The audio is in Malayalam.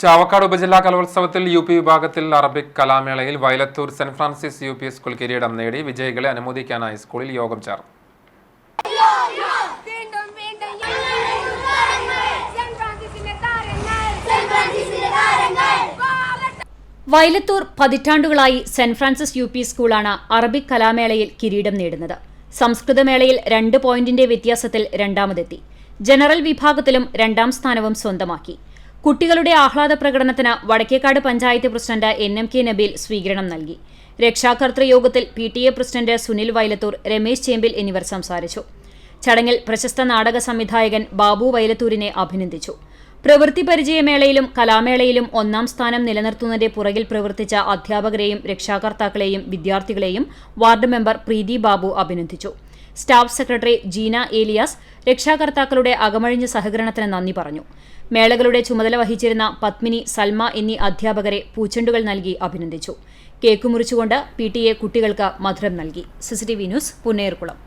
ചാവക്കാട് ഉപജില്ലാ കലോത്സവത്തിൽ യു പി വിഭാഗത്തിൽ Arabic കലാമേളയിൽ Vayalathur saint Francis U P school കിരീടം നേടി വിജയികളെ അനുമോദിക്കാനായി സ്കൂളിൽ യോഗം ചേർന്നു. വയലത്തൂർ പതിറ്റാണ്ടുകളായി സെന്റ് ഫ്രാൻസിസ് യു പി സ്കൂളാണ് അറബിക് കലാമേളയിൽ കിരീടം നേടുന്നത്. സംസ്കൃതമേളയിൽ രണ്ട് പോയിന്റിന്റെ വ്യത്യാസത്തിൽ രണ്ടാമതെത്തി. ജനറൽ വിഭാഗത്തിലും രണ്ടാം സ്ഥാനവും സ്വന്തമാക്കി. കുട്ടികളുടെ ആഹ്ലാദ പ്രകടനത്തിന് Vadakkekad panchayat president N M K Nabeel സ്വീകരണം നൽകി. രക്ഷാകർത്തൃ യോഗത്തിൽ P T A president Sunil Vayalathur Ramesh Chembil എന്നിവർ സംസാരിച്ചു. ചടങ്ങിൽ പ്രശസ്ത നാടക സംവിധായകൻ ബാബു വയലത്തൂരിനെ അഭിനന്ദിച്ചു. പ്രവൃത്തി പരിചയമേളയിലും കലാമേളയിലും ഒന്നാം സ്ഥാനം നിലനിർത്തുന്നതിന്റെ പുറകിൽ പ്രവർത്തിച്ച അധ്യാപകരെയും രക്ഷാകർത്താക്കളെയും വിദ്യാർത്ഥികളെയും വാർഡ് മെമ്പർ പ്രീതി ബാബു അഭിനന്ദിച്ചു. സ്റ്റാഫ് സെക്രട്ടറി ജീന ഏലിയാസ് രക്ഷാകർത്താക്കളുടെ അകമഴിഞ്ഞ സഹകരണത്തിന് നന്ദി പറഞ്ഞു. മേളകളുടെ ചുമതല വഹിച്ചിരുന്ന പത്മിനി സൽമ എന്നീ അധ്യാപകരെ പൂച്ചെണ്ടുകൾ നൽകി അഭിനന്ദിച്ചു. കേക്ക് മുറിച്ചുകൊണ്ട് പി ടി എ കുട്ടികൾക്ക് മധുരം നൽകി. CCTV news Punnerkulam.